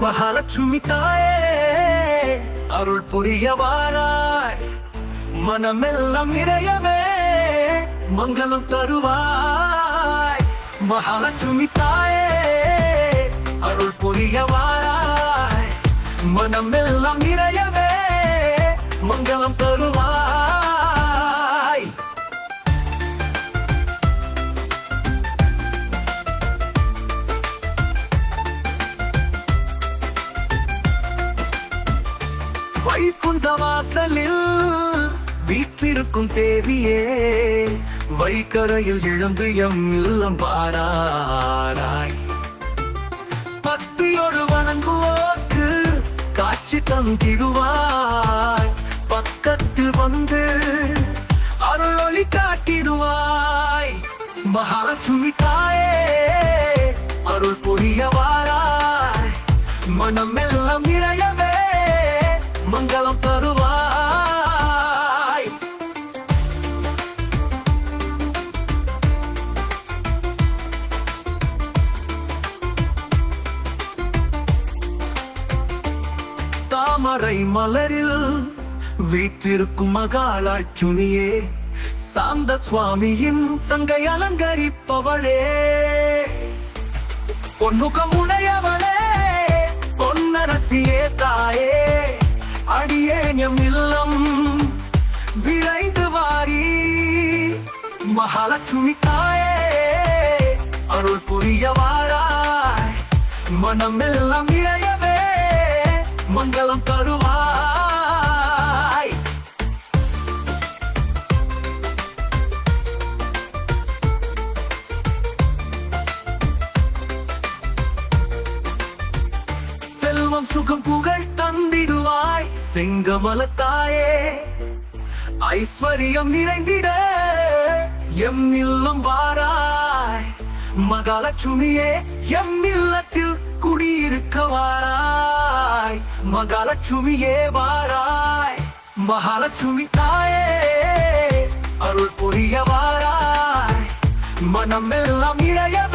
மகாலட்சுமி தாயே அருள் புரியவாராய். மனமெல்லாம் நிறையவே மங்களம் தருவாய். மகாலட்சுமி தாயே அருள் புரியவாராய். மனமெல்லாம் நிறையவே மங்களம் தருவாய். வைகுந்த வாசலில் வீற்றிருக்கும் தேவியே வைக்கரையில் இழந்து எம் இல்லம் பாராராய் பக்தியோடு வணங்குவோக்கு காட்சி தந்திடுவாய். பக்கத்தில் வந்து அருளொளி காட்டிடுவாய். மகாலட்சுமி தாயே அருள் புரியவாராய். மனம் எல்லாம் இறையவே மங்களம் தருவாய். தாமரை மலரில் வீற்றிருக்கும் மகாலாட்சுமியே சாந்த சுவாமியின் சங்கை அலங்கரிப்பவளே. பொன்முகம் உடையவளே பொன்னரசியே தாயே. அடியேன் இல்லம் விளைந்து வாரி. மகாலட்சுமி தாயே அருள் புரிய வாராய் மனம் எல்லாம் இழையவே மங்களம் தருவாய் செல்வம் சுகம் புகழ் தந்திடுவாய். செங்கமலத்தாயே ஐஸ்வர்யம் நிறைந்திட எம் இல்லம் வாராய். மகாலட்சுமியே எம் இல்லத்தில் குடியிருக்க வாராய். மகாலட்சுமியே வாராய். மகாலட்சுமி தாயே அருள் புரிய வாராய். மனம் எல்லாம் மங்களம்